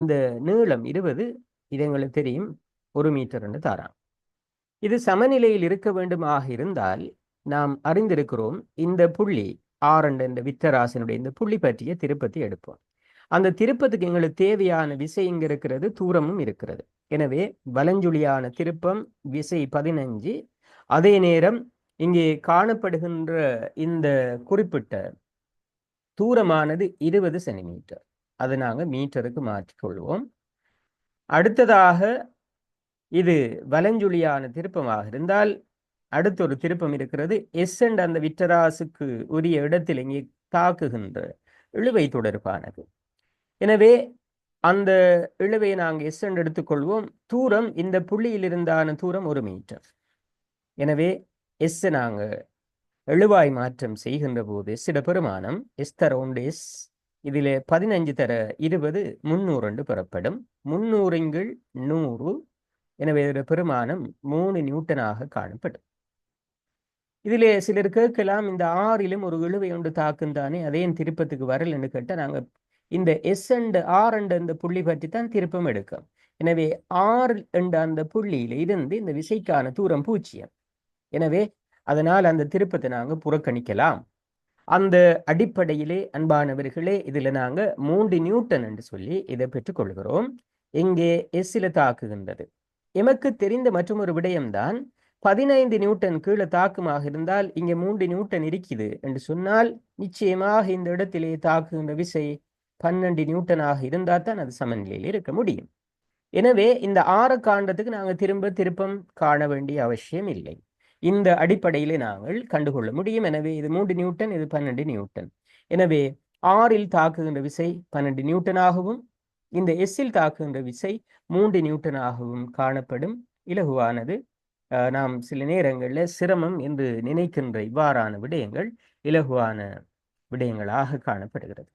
இந்த நீளம் இருபது இது எங்களுக்கு தெரியும் ஒரு மீட்டர் என்று தாராம். இது சமநிலையில் இருக்க வேண்டுமாக இருந்தால் நாம் அறிந்திருக்கிறோம் இந்த புள்ளி ஆரண்டு என்ற வித்தராசனுடைய இந்த புள்ளி பற்றிய திருப்பத்தை எடுப்போம். அந்த திருப்பத்துக்கு எங்களுக்கு தேவையான விசை இங்க இருக்கிறது தூரமும் இருக்கிறது. எனவே வலஞ்சுழியான திருப்பம் விசை பதினஞ்சு. அதே நேரம் இங்கே காணப்படுகின்ற இந்த குறிப்பிட்ட தூரமானது இருபது சென்டிமீட்டர். அதை நாங்கள் மீட்டருக்கு மாற்றிக்கொள்வோம். அடுத்ததாக இது வலஞ்சுழியான திருப்பமாக இருந்தால் அடுத்த ஒரு திருப்பம் இருக்கிறது. எஸ் அண்ட் அந்த விட்டராசுக்கு உரிய இடத்தில் இங்கே தாக்குகின்ற இழுவை தொடர்பானது. எனவே அந்த இழுவை நாங்கள் எஸ் என்று எடுத்துக்கொள்வோம். தூரம் இந்த புள்ளியில் இருந்தான தூரம் ஒரு மீட்டர் எனவே எஸ் நாங்கள் எழுவாய் மாற்றம் செய்கின்ற போது சில பெருமானம் எஸ் தரவுண்ட் எஸ் இதில் பதினஞ்சு தர இருபது முன்னூறு என்று பெறப்படும். முந்நூறுங்கள் நூறு. எனவே இதோட பெருமானம் மூணு நியூட்டனாக காணப்படும். இதிலே சிலர் கேட்கலாம் இந்த ஆறிலும் ஒரு இழுவை ஒன்று தாக்குந்தானே அதே திருப்பத்துக்கு வரலன்னு கேட்டால் நாங்கள் இந்த எஸ் அண்டு ஆர் என்ற அந்த புள்ளி பற்றி தான் திருப்பம் எடுக்கும். எனவே ஆர் என்ற அந்த புள்ளியில இருந்து இந்த விசைக்கான தூரம் பூஜ்ஜியம். எனவே அதனால் அந்த திருப்பத்தை நாங்கள் புறக்கணிக்கலாம். அந்த அடிப்படையிலே அன்பானவர்களே இதில் நாங்கள் மூன்று நியூட்டன் என்று சொல்லி இதை பெற்றுக்கொள்கிறோம் இங்கே எஸ்ஸில் தாக்குகின்றது. எமக்கு தெரிந்த மற்றும் ஒரு விடயம்தான் பதினைந்து நியூட்டன் கீழே தாக்குமாக இருந்தால் இங்கே மூன்று நியூட்டன் இருக்குது என்று சொன்னால் நிச்சயமாக இந்த இடத்திலே தாக்குகின்ற விசை பன்னெண்டு நியூட்டனாக இருந்தால் தான் அது சமநிலையில் இருக்க முடியும். எனவே இந்த ஆற காண்டத்துக்கு நாங்கள் திரும்ப திருப்பம் காண வேண்டிய அவசியம் இல்லை. இந்த அடிப்படையிலே நாங்கள் கண்டுகொள்ள முடியும். எனவே இது மூன்று நியூட்டன் இது பன்னெண்டு நியூட்டன். எனவே ஆறில் தாக்குகின்ற விசை பன்னெண்டு நியூட்டனாகவும் இந்த எஸ்ஸில் தாக்குகின்ற விசை மூன்று நியூட்டனாகவும் காணப்படும். இலகுவானது நாம் சில நேரங்களில் சிரமம் என்று நினைக்கின்ற இவ்வாறான விடயங்கள் இலகுவான விடயங்களாக காணப்படுகிறது.